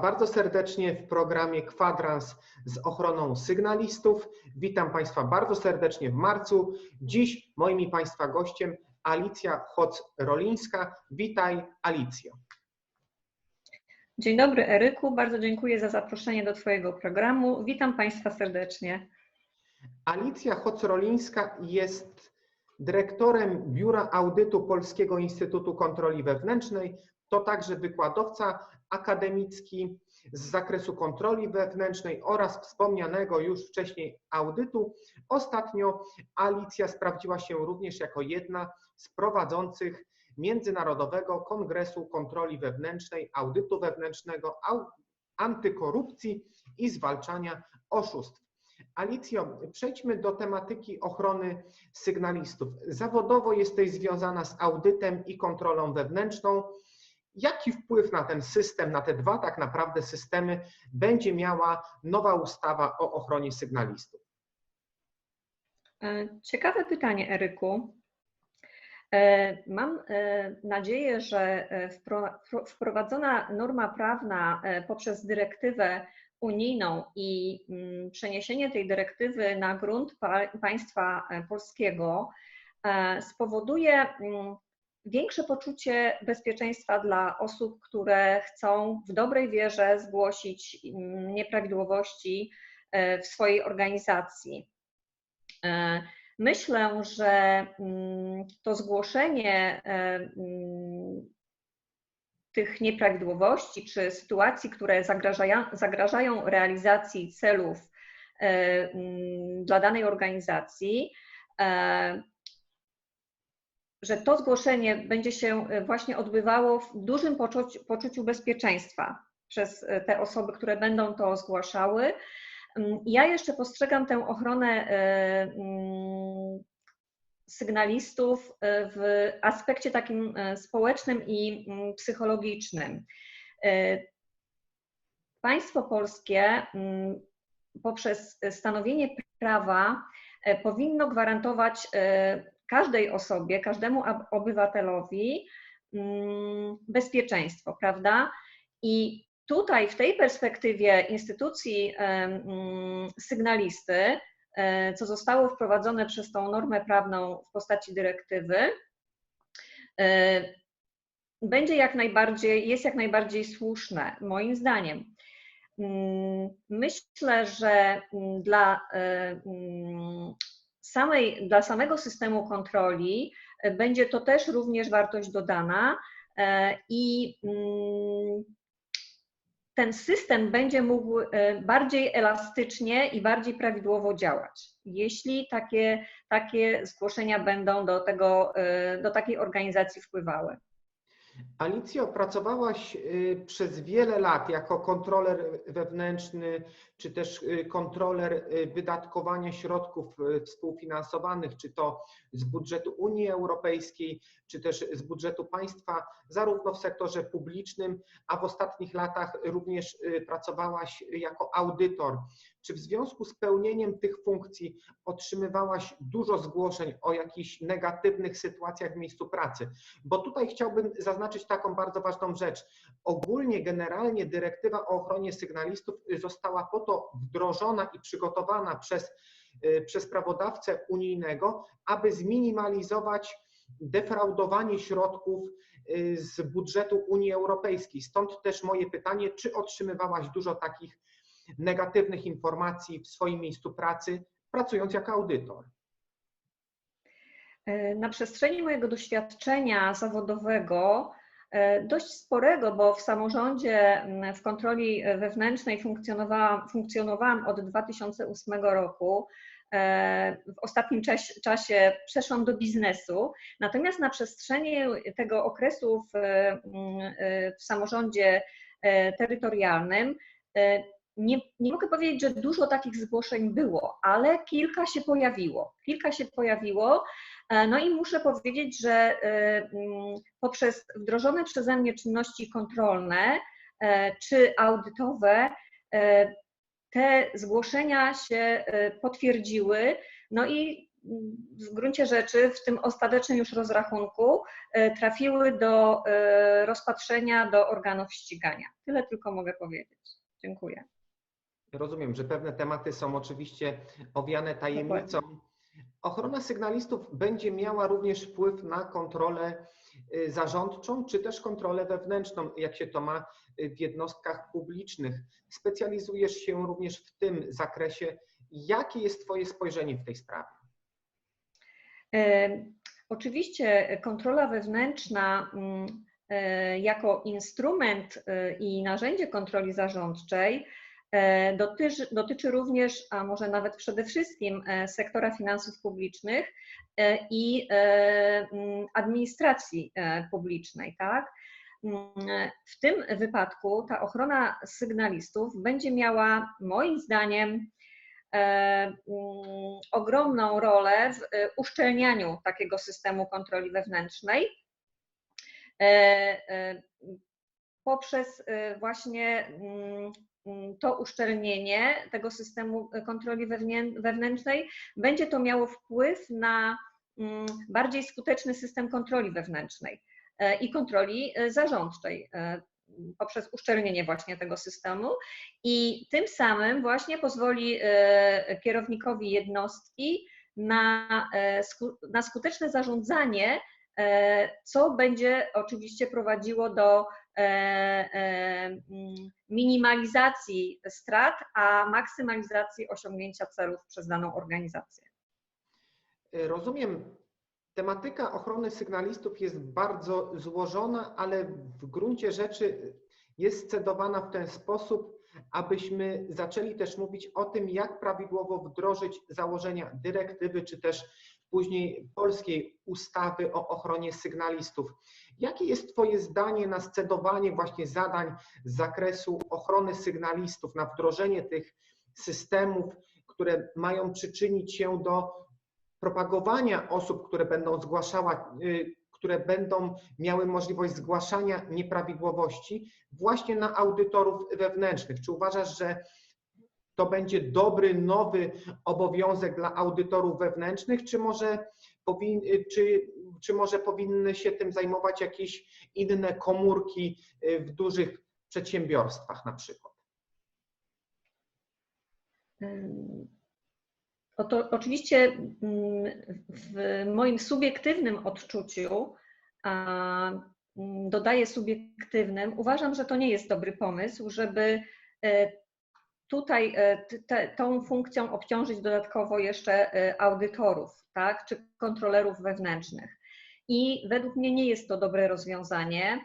bardzo serdecznie w programie Kwadrans z ochroną sygnalistów. Witam Państwa bardzo serdecznie w marcu. Dziś moim i Państwa gościem Alicja Hoc-Rolińska. Witaj, Alicjo. Dzień dobry, Eryku. Bardzo dziękuję za zaproszenie do Twojego programu. Witam Państwa serdecznie. Alicja Hoc-Rolińska jest dyrektorem Biura Audytu Polskiego Instytutu Kontroli Wewnętrznej. To także wykładowca akademicki z zakresu kontroli wewnętrznej oraz wspomnianego już wcześniej audytu. Ostatnio Alicja sprawdziła się również jako jedna z prowadzących Międzynarodowego Kongresu Kontroli Wewnętrznej, Audytu Wewnętrznego, Antykorupcji i Zwalczania Oszustw. Alicjo, przejdźmy do tematyki ochrony sygnalistów. Zawodowo jesteś związana z audytem i kontrolą wewnętrzną. Jaki wpływ na ten system, na te dwa tak naprawdę systemy będzie miała nowa ustawa o ochronie sygnalistów? E, ciekawe pytanie, Eryku. E, mam e, nadzieję, że wprowadzona norma prawna poprzez dyrektywę unijną i mm, przeniesienie tej dyrektywy na grunt państwa polskiego spowoduje mm, większe poczucie bezpieczeństwa dla osób, które chcą w dobrej wierze zgłosić mm, nieprawidłowości e, w swojej organizacji. E, myślę, że mm, to zgłoszenie e, mm, tych nieprawidłowości czy sytuacji, które zagrażają, zagrażają realizacji celów dla danej organizacji, że to zgłoszenie będzie się e, właśnie odbywało w dużym poczuciu, poczuciu bezpieczeństwa przez e, te osoby, które będą to zgłaszały. Mm, ja jeszcze postrzegam tę ochronę e, mm, sygnalistów w aspekcie takim społecznym i mm, psychologicznym. Państwo polskie poprzez stanowienie prawa powinno gwarantować każdej osobie, każdemu obywatelowi mm, bezpieczeństwo, prawda? I tutaj w tej perspektywie instytucji mm, sygnalisty, e, co zostało wprowadzone przez tą normę prawną w postaci dyrektywy, e, będzie jak najbardziej, jest jak najbardziej słuszne, moim zdaniem. Mm, myślę, że dla e, samej, dla samego systemu kontroli e, będzie to też również wartość dodana e, i mm, ten system będzie mógł e, bardziej elastycznie i bardziej prawidłowo działać, jeśli takie, takie zgłoszenia będą do, tego, do takiej organizacji wpływały. Alicjo, pracowałaś y, przez wiele lat jako kontroler wewnętrzny, czy też y, kontroler y, wydatkowania środków współfinansowanych, czy to z budżetu Unii Europejskiej, czy też z budżetu państwa, zarówno w sektorze publicznym, a w ostatnich latach również pracowałaś jako audytor. Czy w związku z pełnieniem tych funkcji otrzymywałaś dużo zgłoszeń o jakichś negatywnych sytuacjach w miejscu pracy? Bo tutaj chciałbym zaznaczyć taką bardzo ważną rzecz. Ogólnie, generalnie dyrektywa o ochronie sygnalistów została po to wdrożona i przygotowana przez, y, przez prawodawcę unijnego, aby zminimalizować defraudowanie środków y, z budżetu Unii Europejskiej. Stąd też moje pytanie, czy otrzymywałaś dużo takich negatywnych informacji w swoim miejscu pracy, pracując jako audytor? E, na przestrzeni mojego doświadczenia zawodowego, e, dość sporego, bo w samorządzie w kontroli wewnętrznej funkcjonowałam, funkcjonowałam od 2008 roku. E, w ostatnim czasie przeszłam do biznesu, natomiast na przestrzeni tego okresu w, w samorządzie terytorialnym nie, nie mogę powiedzieć, że dużo takich zgłoszeń było, ale kilka się pojawiło. Kilka się pojawiło. E, no i muszę powiedzieć, że e, mm, poprzez wdrożone przeze mnie czynności kontrolne e, czy audytowe te zgłoszenia się potwierdziły. No i w gruncie rzeczy w tym ostatecznym już rozrachunku trafiły do rozpatrzenia do organów ścigania. Tyle tylko mogę powiedzieć. Dziękuję. Rozumiem, że pewne tematy są oczywiście owiane tajemnicą. Ochrona sygnalistów będzie miała również wpływ na kontrolę y, zarządczą, czy też kontrolę wewnętrzną, jak się to ma y, w jednostkach publicznych. Specjalizujesz się również w tym zakresie. Jakie jest Twoje spojrzenie w tej sprawie? E, oczywiście kontrola wewnętrzna mm, e, jako instrument e, i narzędzie kontroli zarządczej dotyczy, dotyczy również, a może nawet przede wszystkim e, sektora finansów publicznych e, i administracji publicznej, tak? W tym wypadku ta ochrona sygnalistów będzie miała moim zdaniem ogromną rolę w uszczelnianiu takiego systemu kontroli wewnętrznej poprzez właśnie to uszczelnienie tego systemu kontroli wewnętrznej, będzie to miało wpływ na mm, bardziej skuteczny system kontroli wewnętrznej e, i kontroli e, zarządczej e, poprzez uszczelnienie właśnie tego systemu. I tym samym właśnie pozwoli kierownikowi jednostki na, na skuteczne zarządzanie, co będzie oczywiście prowadziło do E, e, mm, minimalizacji strat, a maksymalizacji osiągnięcia celów przez daną organizację. Rozumiem. Tematyka ochrony sygnalistów jest bardzo złożona, ale w gruncie rzeczy jest scedowana w ten sposób, abyśmy zaczęli też mówić o tym, jak prawidłowo wdrożyć założenia dyrektywy, czy też później polskiej ustawy o ochronie sygnalistów. Jakie jest Twoje zdanie na scedowanie właśnie zadań z zakresu ochrony sygnalistów, na wdrożenie tych systemów, które mają przyczynić się do propagowania osób, które będą zgłaszała, y, które będą miały możliwość zgłaszania nieprawidłowości właśnie na audytorów wewnętrznych. Czy uważasz, że to będzie dobry, nowy obowiązek dla audytorów wewnętrznych, czy może, powin, czy, czy może powinny się tym zajmować jakieś inne komórki y, w dużych przedsiębiorstwach na przykład? Oto, oczywiście mm, w moim subiektywnym odczuciu, a mm, dodaję subiektywnym, uważam, że to nie jest dobry pomysł, żeby e, tutaj e, te, tą funkcją obciążyć dodatkowo jeszcze e, audytorów, tak, czy kontrolerów wewnętrznych. I według mnie nie jest to dobre rozwiązanie.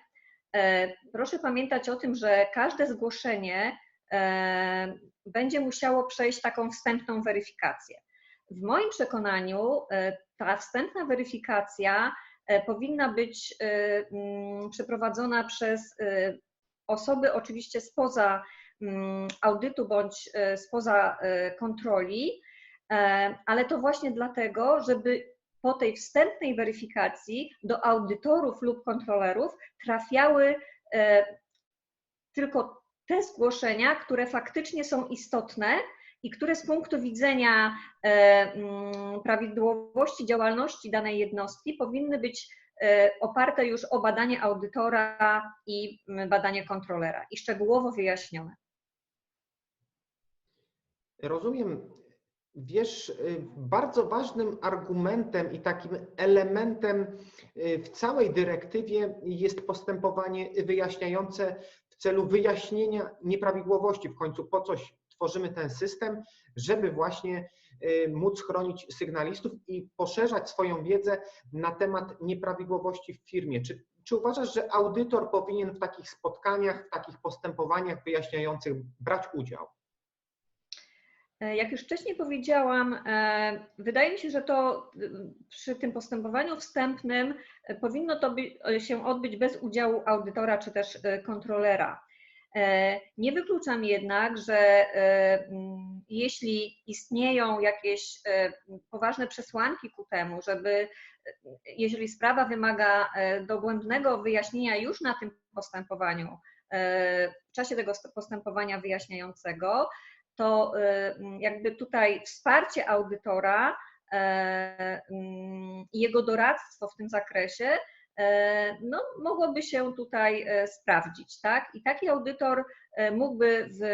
Proszę pamiętać o tym, że każde zgłoszenie będzie musiało przejść taką wstępną weryfikację. W moim przekonaniu ta wstępna weryfikacja powinna być przeprowadzona przez osoby oczywiście spoza Mm, audytu bądź e, spoza e, kontroli, e, ale to właśnie dlatego, żeby po tej wstępnej weryfikacji do audytorów lub kontrolerów trafiały tylko te zgłoszenia, które faktycznie są istotne i które z punktu widzenia mm, prawidłowości działalności danej jednostki powinny być oparte już o badanie audytora i badanie kontrolera i szczegółowo wyjaśnione. Rozumiem. Wiesz, y, bardzo ważnym argumentem i takim elementem y, w całej dyrektywie jest postępowanie wyjaśniające w celu wyjaśnienia nieprawidłowości. W końcu po coś tworzymy ten system, żeby właśnie y, móc chronić sygnalistów i poszerzać swoją wiedzę na temat nieprawidłowości w firmie. Czy, czy uważasz, że audytor powinien w takich spotkaniach, w takich postępowaniach wyjaśniających brać udział? E, jak już wcześniej powiedziałam, e, wydaje mi się, że to e, przy tym postępowaniu wstępnym powinno to się odbyć bez udziału audytora czy też kontrolera. Nie wykluczam jednak, że jeśli istnieją jakieś poważne przesłanki ku temu, żeby jeżeli sprawa wymaga dogłębnego wyjaśnienia już na tym postępowaniu, w czasie tego postępowania wyjaśniającego, to jakby tutaj wsparcie audytora mm, i jego doradztwo w tym zakresie no, mogłoby się tutaj sprawdzić. Tak? I taki audytor mógłby w,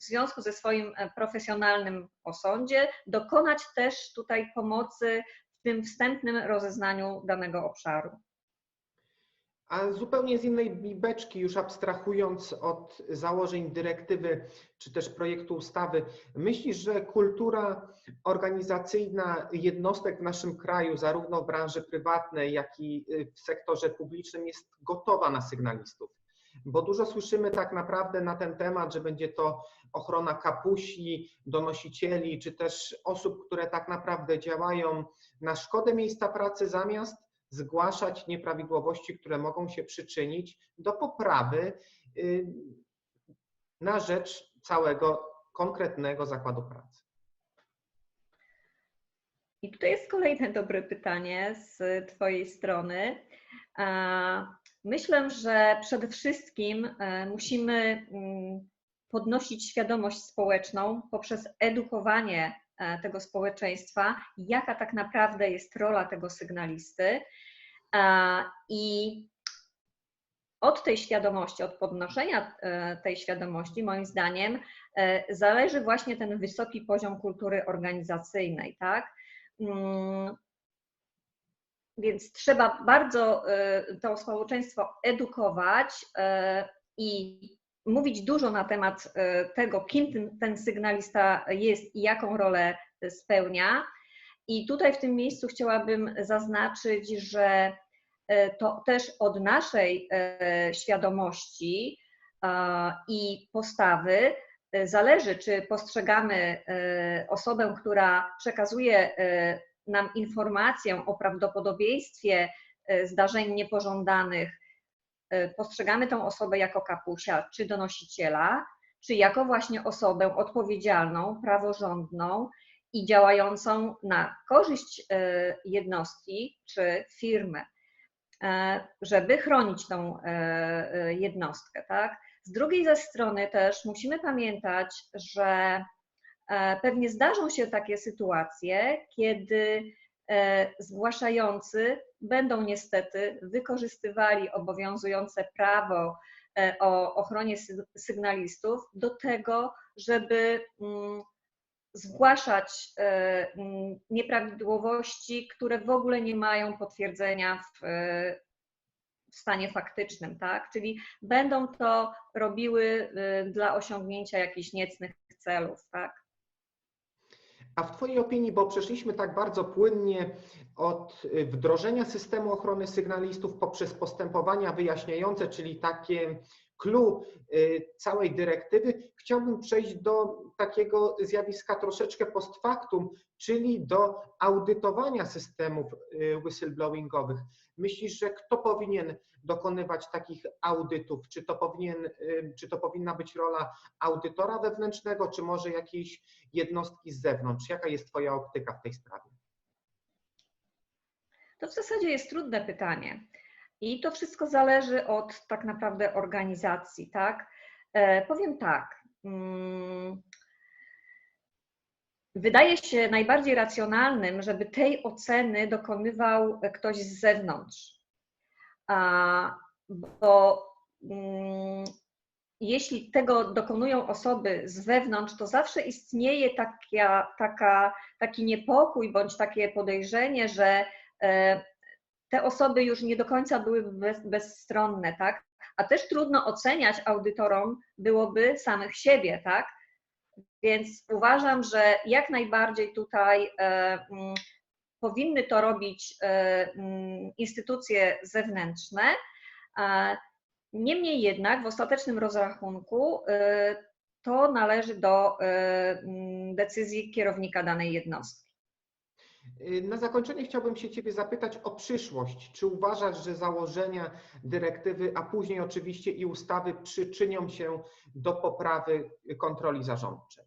w związku ze swoim profesjonalnym osądzie dokonać też tutaj pomocy w tym wstępnym rozeznaniu danego obszaru. A zupełnie z innej beczki, już abstrahując od założeń dyrektywy czy też projektu ustawy, myślisz, że kultura organizacyjna jednostek w naszym kraju, zarówno w branży prywatnej, jak i w sektorze publicznym, jest gotowa na sygnalistów? Bo dużo słyszymy tak naprawdę na ten temat, że będzie to ochrona kapusi, donosicieli, czy też osób, które tak naprawdę działają na szkodę miejsca pracy, zamiast zgłaszać nieprawidłowości, które mogą się przyczynić do poprawy y, na rzecz całego konkretnego zakładu pracy. I tutaj jest kolejne dobre pytanie z Twojej strony. Myślę, że przede wszystkim e, musimy mm, podnosić świadomość społeczną poprzez edukowanie tego społeczeństwa, jaka tak naprawdę jest rola tego sygnalisty. I od tej świadomości, od podnoszenia e, tej świadomości, moim zdaniem, zależy właśnie ten wysoki poziom kultury organizacyjnej, tak? Mm, więc trzeba bardzo to społeczeństwo edukować i mówić dużo na temat y, tego, kim ten, ten sygnalista jest i jaką rolę spełnia. I tutaj w tym miejscu chciałabym zaznaczyć, że to też od naszej świadomości i postawy zależy, czy postrzegamy osobę, która przekazuje nam informację o prawdopodobieństwie e, zdarzeń niepożądanych, e, postrzegamy tą osobę jako kapusia czy donosiciela, czy jako właśnie osobę odpowiedzialną, praworządną i działającą na korzyść e, jednostki czy firmy, żeby chronić tą jednostkę. Tak? Z drugiej ze strony też musimy pamiętać, że E, pewnie zdarzą się takie sytuacje, kiedy e, zgłaszający będą niestety wykorzystywali obowiązujące prawo e, o ochronie sygnalistów do tego, żeby mm, zgłaszać mm, nieprawidłowości, które w ogóle nie mają potwierdzenia w, w stanie faktycznym, tak? Czyli będą to robiły dla osiągnięcia jakichś niecnych celów, tak? A w Twojej opinii, bo przeszliśmy tak bardzo płynnie od y, wdrożenia systemu ochrony sygnalistów poprzez postępowania wyjaśniające, czyli takie clue y, całej dyrektywy, chciałbym przejść do takiego zjawiska troszeczkę post factum, czyli do audytowania systemów y, whistleblowingowych. Myślisz, że kto powinien dokonywać takich audytów? Czy to, powinien, y, czy to powinna być rola audytora wewnętrznego, czy może jakiejś jednostki z zewnątrz? Jaka jest Twoja optyka w tej sprawie? To w zasadzie jest trudne pytanie. I to wszystko zależy od tak naprawdę organizacji, tak? E, powiem tak. Mm, wydaje się najbardziej racjonalnym, żeby tej oceny dokonywał ktoś z zewnątrz. Bo mm, jeśli tego dokonują osoby z wewnątrz, to zawsze istnieje taka, taka, taki niepokój bądź takie podejrzenie, że e, te osoby już nie do końca byłyby bez, bezstronne, tak? A też trudno oceniać audytorom byłoby samych siebie, tak? Więc uważam, że jak najbardziej tutaj e, mm, powinny to robić e, mm, instytucje zewnętrzne. E, niemniej jednak w ostatecznym rozrachunku e, to należy do e, mm, decyzji kierownika danej jednostki. Y, na zakończenie chciałbym się Ciebie zapytać o przyszłość. Czy uważasz, że założenia dyrektywy, a później oczywiście i ustawy przyczynią się do poprawy kontroli zarządczej?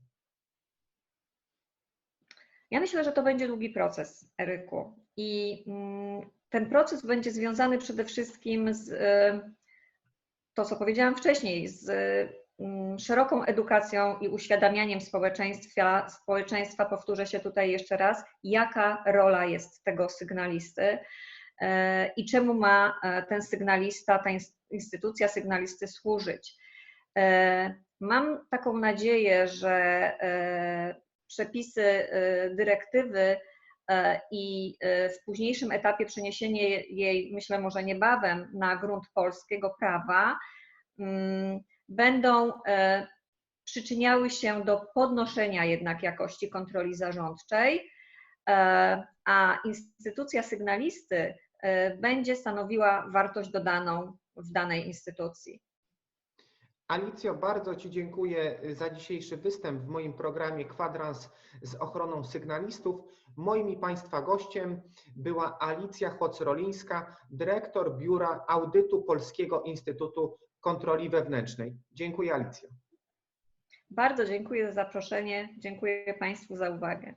Ja myślę, że to będzie długi proces, Eryku. I mm, ten proces będzie związany przede wszystkim z y, to, co powiedziałam wcześniej, z szeroką edukacją i uświadamianiem społeczeństwa, społeczeństwa, powtórzę się tutaj jeszcze raz, jaka rola jest tego sygnalisty e, i czemu ma e, ten sygnalista, ta instytucja sygnalisty służyć. Mam taką nadzieję, że przepisy dyrektywy i w późniejszym etapie przeniesienie jej, myślę może niebawem, na grunt polskiego prawa, mm, będą e, przyczyniały się do podnoszenia jednak jakości kontroli zarządczej, e, a instytucja sygnalisty e, będzie stanowiła wartość dodaną w danej instytucji. Alicjo, bardzo Ci dziękuję za dzisiejszy występ w moim programie Kwadrans z ochroną sygnalistów. Moim i Państwa gościem była Alicja Hoc-Rolińska, dyrektor Biura Audytu Polskiego Instytutu Kontroli Wewnętrznej. Dziękuję Alicjo. Bardzo dziękuję za zaproszenie. Dziękuję Państwu za uwagę.